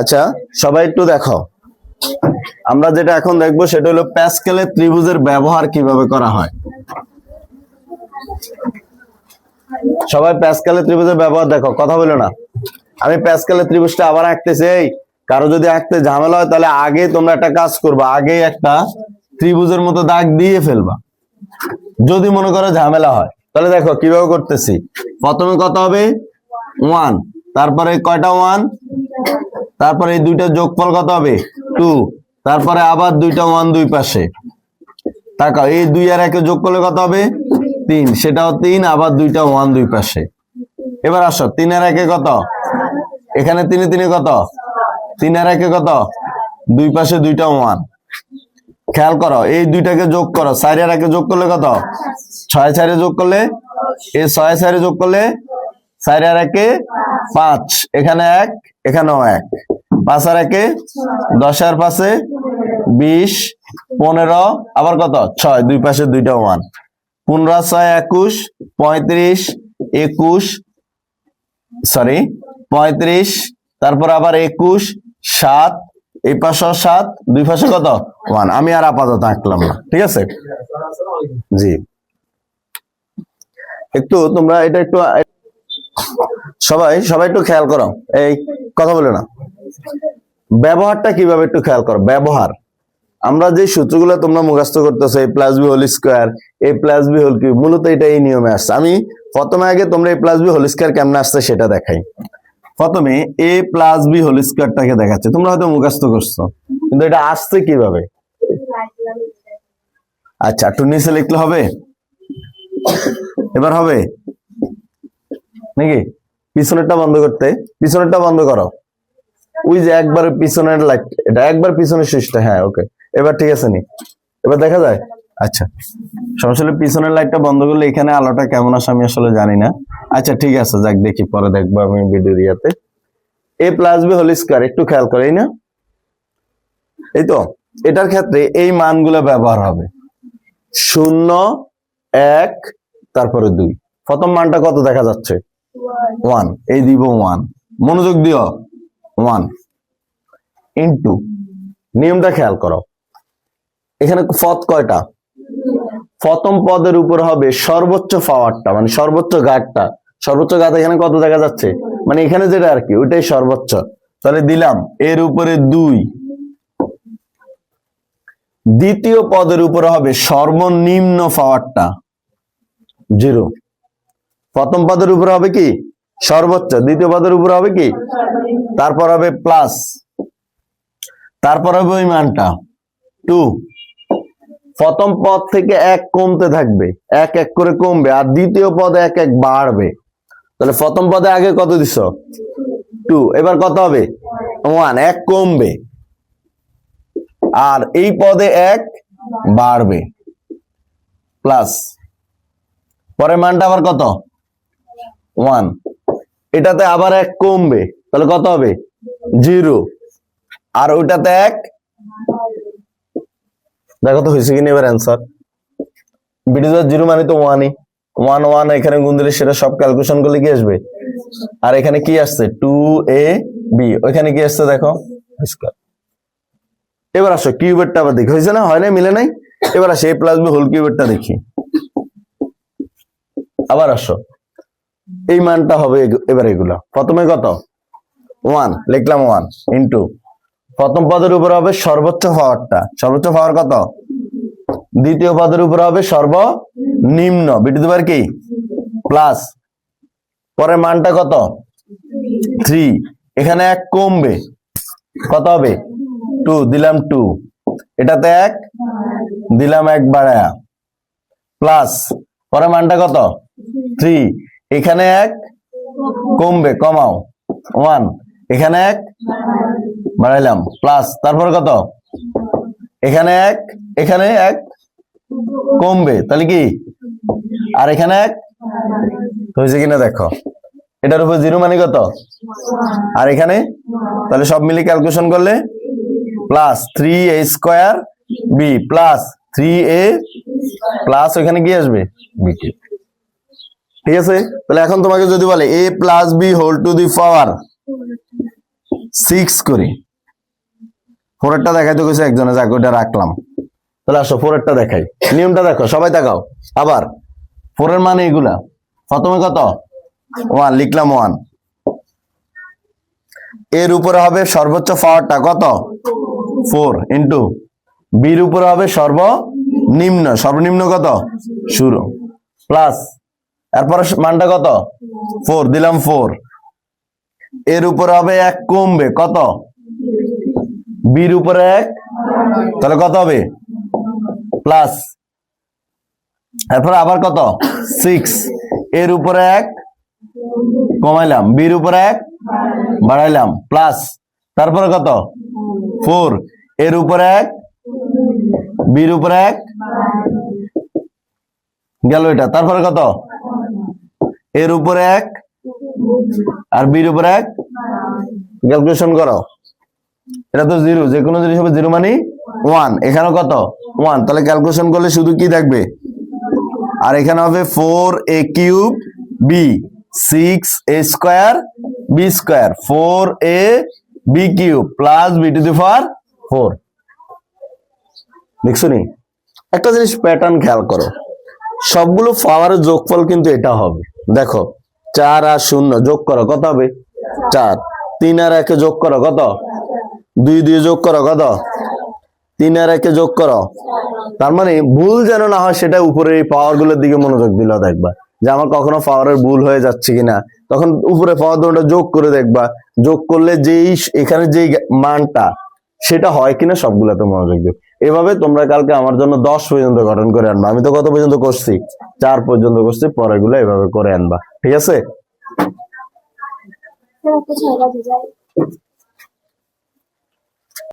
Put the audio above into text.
আচ্ছা সবাই একটু দেখো। আমরা যেটা এখন দেখব, সেটা হলো প্যাসকেলের ত্রিভুজের ব্যবহার কীভাবে করা হয়। সবাই প্যাসকেলের ত্রিভুজের ব্যবহার দেখো, কথা বলো না। আমি প্যাসকেলের ত্রিভুজটা আবার আঁকতেছি, এই, কারও যদি আঁকতে ঝামেলা হয়, তাহলে আগে তোমরা একটা কাজ করবা, আগে একটা ত্রিভুজের মতো দাগ দিয়ে ফেলবা। যদি মনে করো ঝামেলা হয়, তাহলে দেখো কীভাবে করতেছি। প্রথমে কত হবে? ওয়ান। তারপরে কয়টা? ওয়ান। তারপরে এই দুইটা যোগফল কত হবে? টু তারপরে আবার দুইটা ওয়ান দুই পাশে। তাকাও, এই দুই আর একে যোগ করলে কত হবে? তিন। সেটাও তিন, আবার দুইটা ওয়ান দুই পাশে। এবার আসো, তিন আর একে কত? এখানে তিনে তিনে কত? তিন আর একে কত? দুই পাশে দুইটা ওয়ান খেয়াল করো, এই দুইটাকে যোগ করো, চার আর একে যোগ করলে কত? ছয় চারে যোগ করলে? এই ছয় চারে যোগ করলে চার আর একে পাঁচ, এখানে এক, এখানেও এক। পাঁচ আর একে দশ আর পাশে বিশ, পনেরো, আবার কত? ছয়, দুই পাশে দুইটা ওয়ান। পনেরো, ছয়, একুশ, পঁয়ত্রিশ, একুশ সরি পঁয়ত্রিশ, তারপর আবার একুশ, সাত, এই পাশে সাত, দুই পাশে কত? ওয়ান। আমি আর আপাতত আঁকলাম না, ঠিক আছে? জি। একটু তোমরা এটা একটু সবাই সবাই একটু খেয়াল করো। এই, কথা বলে না। ব্যবহারটা কীভাবে একটু খেয়াল করো? ব্যবহার। আমরা যে সূত্রগুলো তোমরা মুখস্থ করতেছো A plus B whole square A plus B whole cube মূলত এটা এই নিয়মে আসছে। আমি প্রথমে আগে তোমরা A plus B whole square কেমন আসছে সেটা দেখাই। প্রথমে এ প্লাস বি হোল স্কোয়ারটাকে দেখাচ্ছে। তোমরা হয়তো মুখস্থ করছ। কিন্তু এটা আসছে কীভাবে? আচ্ছা একটু নিচে লিখলে হবে? এবার হবে? নাকি? পিছনেরটা বন্ধ করতে। পিছনেরটা বন্ধ করো। ওই যে একবার পিছনের লাইট এটা একবার পিছনের সুইচটা হ্যাঁ ওকে এবার ঠিক আছে নি। এবার দেখা যায়? আচ্ছা। সমস্যা পিছনের লাইটটা বন্ধ করলে এখানে আলোটা কেমন আসে আমি আসলে জানি না। আচ্ছা ঠিক আছে, যাক, দেখি, পরে দেখব আমি ভিডিও ইয়াতে। A plus B whole square একটু খেয়াল করে না? এই তো? এটার ক্ষেত্রে এই মানগুলো ব্যবহার হবে। শূন্য, এক, তারপরে দুই। প্রথম মানটা কত দেখা যাচ্ছে? ওয়ান এই দিব ওয়ান মনোযোগ দিও. ওয়ান ইন্টু নিয়মটা খেয়াল করো। এখানে পদ কয়টা? প্রথম পদের উপর হবে সর্বোচ্চ পাওয়ারটা মানে সর্বোচ্চ ঘাটটা। সর্বোচ্চ ঘাত এখানে কত দেখা যাচ্ছে? মানে এখানে যেটা আর কি, ওইটাই সর্বোচ্চ। তাহলে দিলাম, এর উপরে দুই। দ্বিতীয় পদের উপরে হবে সর্বনিম্ন পাওয়ারটা, জিরো। প্রথম পদের উপরে হবে কি? সর্বোচ্চ। দ্বিতীয় পদের উপরে হবে কি? তারপর হবে প্লাস তারপর হবে ওই মানটা। টু প্রথম পদ থেকে এক কমতে থাকবে। এক এক করে কমবে। আর দ্বিতীয় পদে এক এক বাড়বে। তাহলে প্রথম পদে আগে কত দিছ টু এবার কত হবে? ওয়ান এক কমবে। আর এই পদে এক বাড়বে। প্লাস পরের মানটা আবার কত? ওয়ান। এটাতে আবার এক কমবে, তাহলে কত হবে? জিরো। আর ওইটাতে এক? দেখো তো, হয়েছে কিনা এবার অ্যান্সার বিডিজার জিরো মানে তো ওয়ানই ওয়ান ওয়ান এখানে গুণ দিলে সেটা সব ক্যালকুলেশন করলে কি আসবে? আর এখানে কি আসছে? টু এ বি ওইখানে কি আসছে দেখো? এবার আসো, কিউবেরটা আবার দেখি। হয়েছে না? হয় না মিলে নাই? এবার আসো এ প্লাস বি হোল কিউবেরটা দেখি। আবার আসো। এই মানটা হবে এবার এগুলা। প্রথমে কত? ওয়ান লিখলাম ওয়ান ইন্টু প্রথম পদের উপর হবে সর্বোচ্চ পাওয়ারটা। সর্বোচ্চ পাওয়ার কত? দ্বিতীয় পদের উপর হবে সর্বনিম্ন। বিটু দুবার কি? প্লাস পরের মানটা কত? থ্রি এখানে এক কমবে। কত হবে? টু দিলাম টু এটাতে এক, দিলাম এক বাড়ায়া। প্লাস পরের মানটা কত? থ্রি এখানে এক, কমবে, কমাও ওয়ান এখানে এক, বাড়াইলাম প্লাস তারপর কত? এখানে এক এখানে এক, কমবে, তাহলে কি? আর এখানে এক হয়েছে কিনা দেখো, এটার উপর জিরো মানে কত? আর এখানে, তাহলে সব মিলে ক্যালকুলেশন করলে plus three A square B plus three A plus ওখানে কি আসবে? বি ঠিক আছে? তাহলে এখন তোমাকে যদি বলে A plus B whole to the power six করি। ফোরেরটা দেখাইতে গেছে একজনে, যাক, ওইটা রাখলাম। তাহলে আসো ফোরেরটা দেখাই। নিয়মটা দেখো, সবাই দেখাও আবার ফোরের মানে এগুলা। প্রথমে কত? ওয়ান লিখলাম ওয়ানের উপরে হবে সর্বোচ্চ পাওয়ারটা কত? ফোর ইন্টু বির উপরে হবে সর্বনিম্ন। সর্বনিম্ন কত? শুরু প্লাস এরপরে মানটা কত? ফোর, দিলাম ফোর। এর উপরে হবে এক কমবে, কত? বির উপরে এক? তাহলে কত হবে? প্লাস। এরপরে আবার কত? সিক্স। এর উপরে এক? কমাইলাম। বির উপরে এক? বাড়াইলাম। প্লাস। তারপরে কত? ফোর। এর উপরে এক? বির উপরে এক? গেল এটা। তারপরে কত? এর উপরে এক, আর বির উপরে এক। ক্যালকুলেশন করো। এটা তো জিরো যে কোনো জিনিস হবে জিরো মানে ওয়ান এখানে কত? ওয়ান তাহলে ক্যালকুলেশন করলে শুধু কি থাকবে? আর এখানে হবে four A cube B six A square B square four A B cube plus B to the power four দেখছ নি? একটা জিনিস প্যাটার্ন খেয়াল করো। সবগুলো পাওয়ারের যোগফল কিন্তু এটা হবে। দেখো, চার আর শূন্য যোগ করো, কত হবে? চার। তিন আর একে যোগ করো, কত? দুই দুই যোগ করো, কত? তিন আর একে যোগ করো। তার মানে ভুল যেন না হয়, সেটা উপরে এই পাওয়ার দিকে মনোযোগ দিলেও দেখবা। যে আমার কখনো পাওয়ারের ভুল হয়ে যাচ্ছে কিনা। তখন উপরে পাওয়ার দুটো যোগ করে দেখবা। যোগ করলে যেই, এখানে যেই মানটা, সেটা হয় কিনা, সবগুলোতে মনোযোগ দিও। এভাবে তোমরা কালকে আমার জন্য দশ পর্যন্ত গঠন করে আনবা। আমি তো কত পর্যন্ত করছি? চার পর্যন্ত করছি পরেগুলো এভাবে করে আনবা। ঠিক আছে? যায়